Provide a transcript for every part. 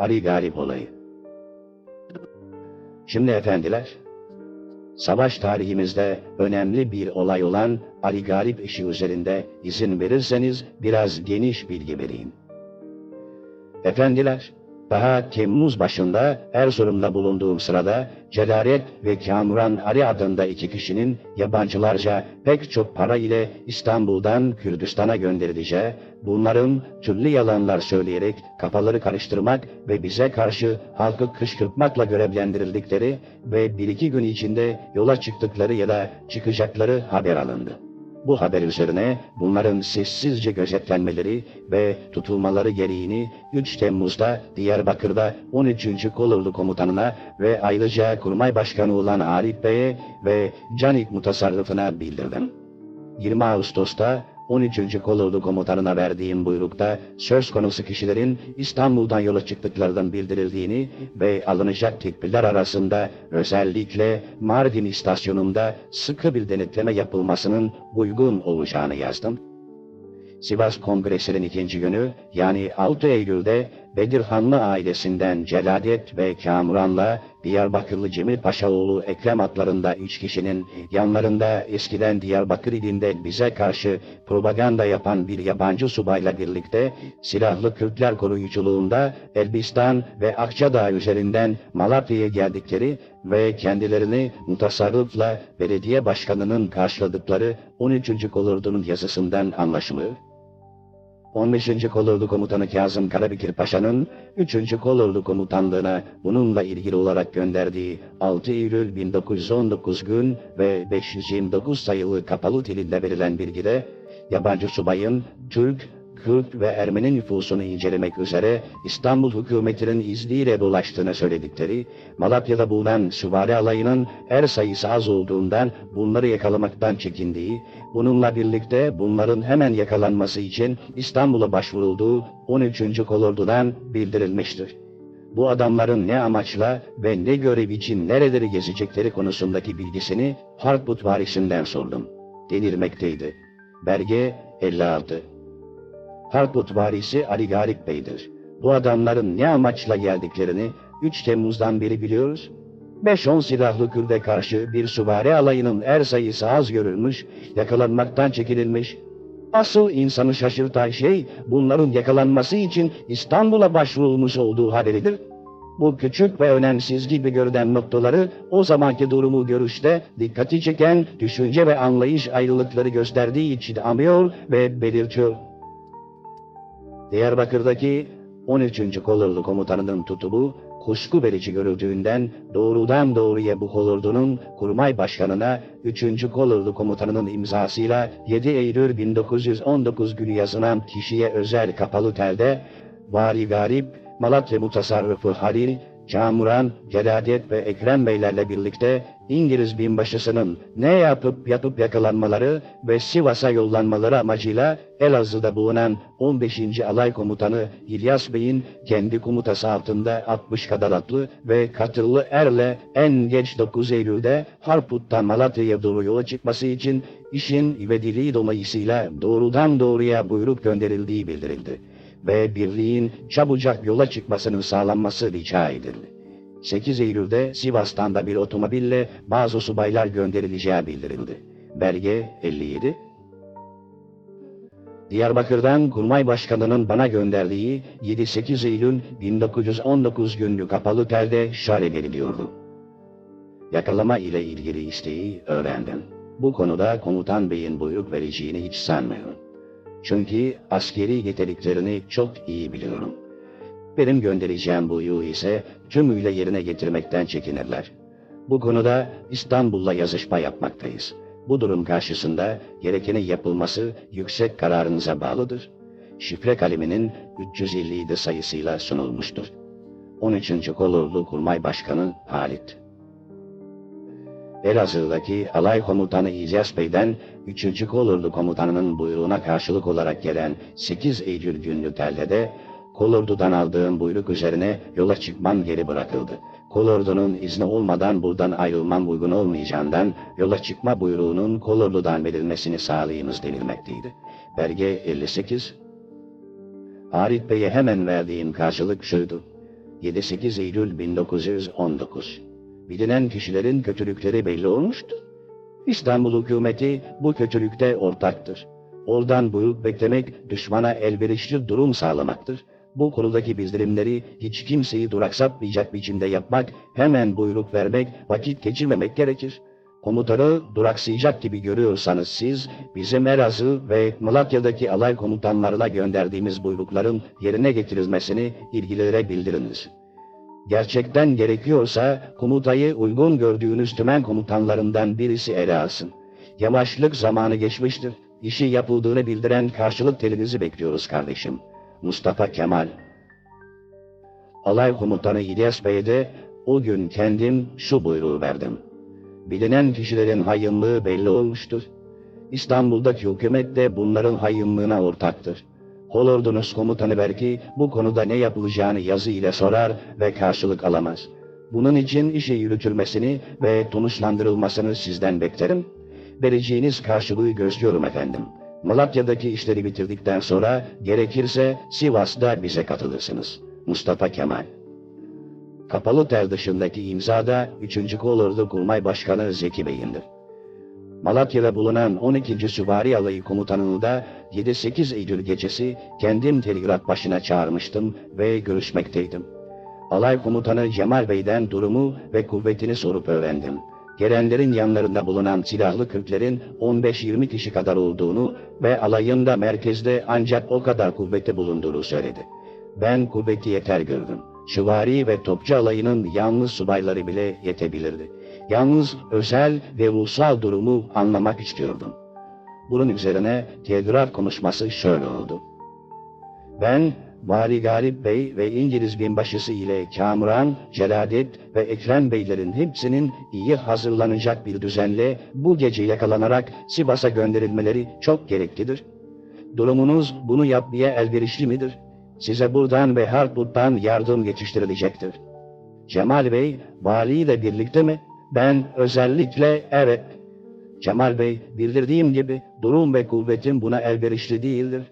Ali Galip olayı. Şimdi efendiler, savaş tarihimizde önemli bir olay olan Ali Galip işi üzerinde izin verirseniz biraz geniş bilgi vereyim. Efendiler, daha Temmuz başında Erzurum'da bulunduğum sırada Celalet ve Kamuran Ali adında iki kişinin yabancılarca pek çok para ile İstanbul'dan Kürdistan'a gönderileceği, bunların türlü yalanlar söyleyerek kafaları karıştırmak ve bize karşı halkı kışkırtmakla görevlendirildikleri ve bir iki gün içinde yola çıktıkları ya da çıkacakları haber alındı. Bu haber üzerine bunların sessizce gözetlenmeleri ve tutulmaları gereğini 3 Temmuz'da Diyarbakır'da 13. Kolordu Komutanına ve ayrıca Kurmay Başkanı olan Arif Bey'e ve Canik Mutasarrıfına bildirdim. 20 Ağustos'ta 13. Kolordu Komutanına verdiğim buyrukta söz konusu kişilerin İstanbul'dan yola çıktıklarından bildirildiğini ve alınacak tedbirler arasında özellikle Mardin istasyonunda sıkı bir denetleme yapılmasının uygun olacağını yazdım. Sivas Kongresi'nin ikinci günü yani 6 Eylül'de Bedirhanlı ailesinden Celadet ve Kamuran'la Diyarbakırlı Cemil Paşaoğlu Ekrem adlarında üç kişinin yanlarında eskiden Diyarbakır ilinde bize karşı propaganda yapan bir yabancı subayla birlikte silahlı Kürtler koruyuculuğunda Elbistan ve Akçadağ üzerinden Malatya'ya geldikleri ve kendilerini mutasarrıfla belediye başkanının karşıladıkları 13. Kolordu'nun yazısından anlaşılıyor. 15. Kolordu Komutanı Kazım Karabekir Paşa'nın 3. Kolordu Komutanlığına bununla ilgili olarak gönderdiği 6 Eylül 1919 gün ve 529 sayılı kapalı dilinde verilen bilgide yabancı subayın Türk, Kürt ve Ermeni nüfusunu incelemek üzere İstanbul hükümetinin izniyle dolaştığını söyledikleri, Malatya'da bulunan süvari alayının her sayısı az olduğundan bunları yakalamaktan çekindiği, bununla birlikte bunların hemen yakalanması için İstanbul'a başvurulduğu 13. Kolordu'dan bildirilmiştir. Bu adamların ne amaçla ve ne görev için nereleri gezecekleri konusundaki bilgisini Harput varisinden sordum. Denilmekteydi. Belge 56 Harput varisi Ali Galip Bey'dir. Bu adamların ne amaçla geldiklerini 3 Temmuz'dan beri biliyoruz. 5-10 silahlı Kürt'e karşı bir süvari alayının er sayısı az görülmüş, yakalanmaktan çekililmiş. Asıl insanı şaşırtan şey bunların yakalanması için İstanbul'a başvurulmuş olduğu haberidir. Bu küçük ve önemsiz gibi görünen noktaları o zamanki durumu görüşte dikkati çeken düşünce ve anlayış ayrılıkları gösterdiği için anlıyor ve belirtiyor. Diyarbakır'daki 13. Kolordu Komutanı'nın tutumu kuşku verici görüldüğünden doğrudan doğruya bu kolordunun kurmay başkanına 3. Kolordu Komutanı'nın imzasıyla 7 Eylül 1919 günü yazılan kişiye özel kapalı telde Vari Garip, Malatya Mutasarrıfı Halil, Camuran, Celadet ve Ekrem Beylerle birlikte İngiliz binbaşısının ne yapıp yapıp yakalanmaları ve Sivas'a yollanmaları amacıyla Elazığ'da bulunan 15. Alay Komutanı İlyas Bey'in kendi komutası altında 60 kadar atlı ve katırlı erle en geç 9 Eylül'de Harput'tan Malatya'ya doğru yola çıkması için işin ivediliği dolayısıyla doğrudan doğruya buyruk gönderildiği bildirildi ve birliğin çabucak yola çıkmasının sağlanması rica edildi. 8 Eylül'de Sivas'tan da bir otomobille bazı subaylar gönderileceği bildirildi. Belge 57. Diyarbakır'dan Kurmay Başkanı'nın bana gönderdiği 7-8 Eylül 1919 günlü kapalı telde şöyle veriliyordu. Yakalama ile ilgili isteği öğrendim. Bu konuda komutan beyin buyruk vereceğini hiç sanmıyorum. Çünkü askeri yeteneklerini çok iyi biliyorum. Benim göndereceğim buyruğu ise tümüyle yerine getirmekten çekinirler. Bu konuda İstanbul'la yazışma yapmaktayız. Bu durum karşısında gerekeni yapılması yüksek kararınıza bağlıdır. Şifre kaleminin 357 sayısıyla sunulmuştur. 13. Kolordu Kurmay Başkanı Halit Elazığ'daki alay komutanı İlyas Bey'den 3. Kolordu komutanının buyruğuna karşılık olarak gelen 8 Eylül günlü tellede Kolordu'dan aldığım buyruk üzerine yola çıkmam geri bırakıldı. Kolordu'nun izni olmadan buradan ayrılmam uygun olmayacağından yola çıkma buyruğunun Kolordu'dan verilmesini sağlayınız denilmekteydi. Belge 58 Arif Bey'e hemen verdiğim karşılık şuydu. 7-8 Eylül 1919. Bilinen kişilerin kötülükleri belli olmuştu. İstanbul hükümeti bu kötülükte ortaktır. Oradan buyruk beklemek düşmana elverişli durum sağlamaktır. Bu konudaki bildirimleri hiç kimseyi duraksatmayacak biçimde yapmak, hemen buyruk vermek, vakit geçirmemek gerekir. Komutanı duraksayacak gibi görüyorsanız siz, bizim Elazığ ve Malatya'daki alay komutanlarına gönderdiğimiz buyrukların yerine getirilmesini ilgililere bildiriniz. Gerçekten gerekiyorsa komutayı uygun gördüğünüz tümen komutanlarından birisi ele alsın. Yavaşlık zamanı geçmiştir. İşi yapıldığını bildiren karşılık telinizi bekliyoruz kardeşim. Mustafa Kemal Alay komutanı İlyas Bey'e de o gün kendim şu buyruğu verdim. Bilinen kişilerin hayınlığı belli olmuştur. İstanbul'daki hükümet de bunların hayınlığına ortaktır. Kolordunuz komutanı belki bu konuda ne yapılacağını yazı ile sorar ve karşılık alamaz. Bunun için işe yürütülmesini ve sonuçlandırılmasını sizden beklerim. Vereceğiniz karşılığı gözlüyorum efendim. Malatya'daki işleri bitirdikten sonra gerekirse Sivas'ta bize katılırsınız. Mustafa Kemal Kapalı tel dışındaki imzada 3. Kolordu Kurmay Başkanı Zeki Bey'indir. Malatya'da bulunan 12. Süvari Alayı Komutanı'nı da 7-8 Eylül gecesi kendim telgraf başına çağırmıştım ve görüşmekteydim. Alay Komutanı Cemal Bey'den durumu ve kuvvetini sorup öğrendim. Gelenlerin yanlarında bulunan silahlı Kürtlerin 15-20 kişi kadar olduğunu ve alayın da merkezde ancak o kadar kuvveti bulunduğunu söyledi. Ben kuvveti yeter gördüm. Şıvari ve topçu alayının yalnız subayları bile yetebilirdi. Yalnız özel ve ulusal durumu anlamak istiyordum. Bunun üzerine telgraf konuşması şöyle oldu. Ben Vali Galip Bey ve İngiliz binbaşısı ile Kamuran, Celadet ve Ekrem Beylerin hepsinin iyi hazırlanacak bir düzenle bu gece yakalanarak Sivas'a gönderilmeleri çok gereklidir. Durumunuz bunu yapmaya elverişli midir? Size buradan ve Harput'tan yardım yetiştirilecektir. Cemal Bey, valiyle birlikte mi? Ben özellikle evet. Cemal Bey, bildirdiğim gibi durum ve kuvvetim buna elverişli değildir.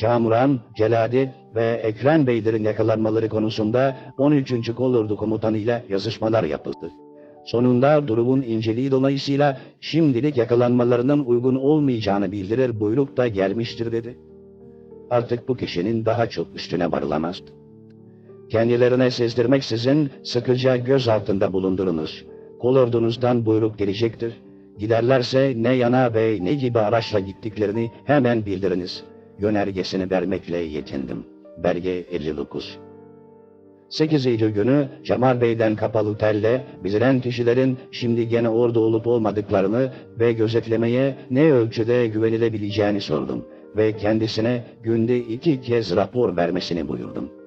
Kamuran, Celadi ve Ekrem Beylerin yakalanmaları konusunda 13. Kolordu komutanıyla yazışmalar yapıldı. Sonunda durumun inceliği dolayısıyla şimdilik yakalanmalarının uygun olmayacağını bildirir buyruk da gelmiştir dedi. Artık bu kişinin daha çok üstüne varılamazdı. Kendilerine sezdirmeksizin sıkıca göz altında bulundurunuz. Kolordunuzdan buyruk gelecektir. Giderlerse ne yana ve ne gibi araçla gittiklerini hemen bildiriniz. Yönergesini vermekle yetindim. Belge 59 8 Eylül günü Cemal Bey'den kapalı telle bilinen kişilerin şimdi gene orada olup olmadıklarını ve gözetlemeye ne ölçüde güvenilebileceğini sordum ve kendisine günde iki kez rapor vermesini buyurdum.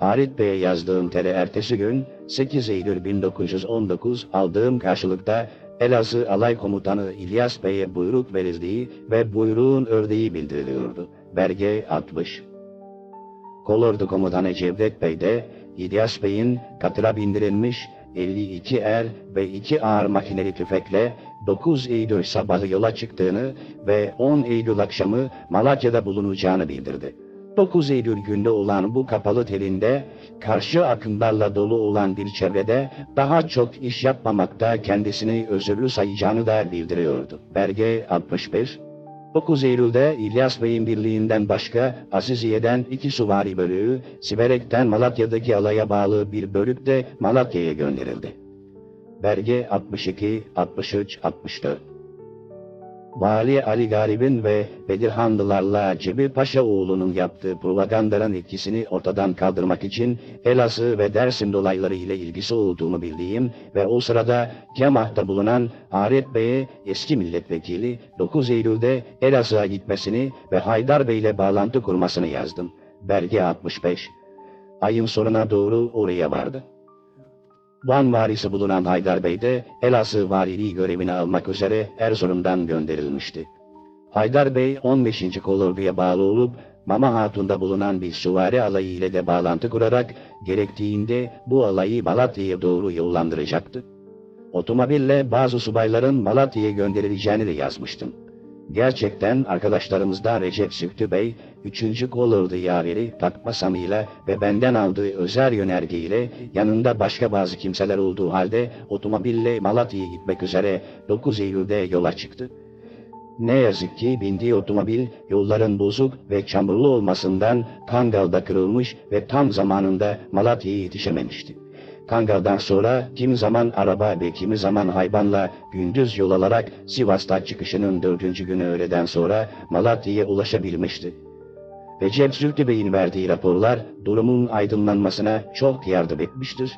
Halit Bey'e yazdığım tere ertesi gün 8 Eylül 1919 aldığım karşılıkta Elazığ Alay Komutanı İlyas Bey'e buyruk verildiği ve buyruğun ördeği bildiriliyordu. Belge 60 Kolordu Komutanı Cevdet Bey de İlyas Bey'in katıra bindirilmiş 52 er ve 2 ağır makineli tüfekle 9 Eylül sabahı yola çıktığını ve 10 Eylül akşamı Malatya'da bulunacağını bildirdi. 9 Eylül günde olan bu kapalı telinde karşı akımlarla dolu olan bir çevrede daha çok iş yapmamakta kendisini özürlü sayacağını da bildiriyordu. Belge 61 9 Eylül'de İlyas Bey'in birliğinden başka Aziziye'den iki suvari bölüğü, Siverek'ten Malatya'daki alaya bağlı bir bölük de Malatya'ya gönderildi. Belge 62, 63, 64 Vali Ali Garib'in ve Bedirhanlılarla Cebi Paşa oğlunun yaptığı propagandanın etkisini ortadan kaldırmak için Elazığ ve Dersim dolayları ile ilgisi olduğunu bildiğim ve o sırada Kemah'ta bulunan Arif Bey'e eski milletvekili 9 Eylül'de Elazığ'a gitmesini ve Haydar Bey ile bağlantı kurmasını yazdım. Belge 65. Ayın sonuna doğru oraya vardı. Van varisi bulunan Haydar Bey de Elazığ valiliği görevini almak üzere Erzurum'dan gönderilmişti. Haydar Bey 15. kolorduya bağlı olup Mama Hatun'da bulunan bir süvari alayı ile de bağlantı kurarak gerektiğinde bu alayı Malatya'ya doğru yollandıracaktı. Otomobille bazı subayların Malatya'ya gönderileceğini de yazmıştım. Gerçekten arkadaşlarımızdan Recep Süktü Bey, 3. Kolordu yaveri Fatma Sami'yle ve benden aldığı özel yönergeyle yanında başka bazı kimseler olduğu halde otomobille Malatya'ya gitmek üzere 9 Eylül'de yola çıktı. Ne yazık ki bindiği otomobil yolların bozuk ve çamurlu olmasından Kangal'da kırılmış ve tam zamanında Malatya'ya yetişememişti. Kangal'dan sonra kimi zaman araba ve kimi zaman hayvanla gündüz yol alarak Sivas'ta çıkışının dördüncü günü öğleden sonra Malatya'ya ulaşabilmişti. Recep Zültü Bey'in verdiği raporlar durumun aydınlanmasına çok yardım etmiştir.